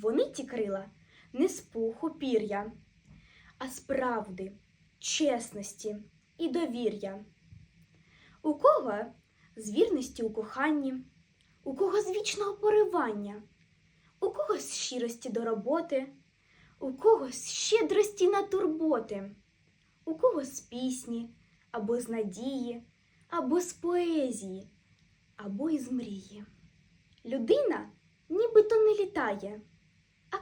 Вони ті крила не з пуху пір'я, а з правди, чесності і довір'я. У кого з вірності у коханні, у кого з вічного поривання, у кого з щирості до роботи, у кого з щедрості на турботи, у кого з пісні, або з надії, або з поезії, або із мрії. Людина нібито не літає,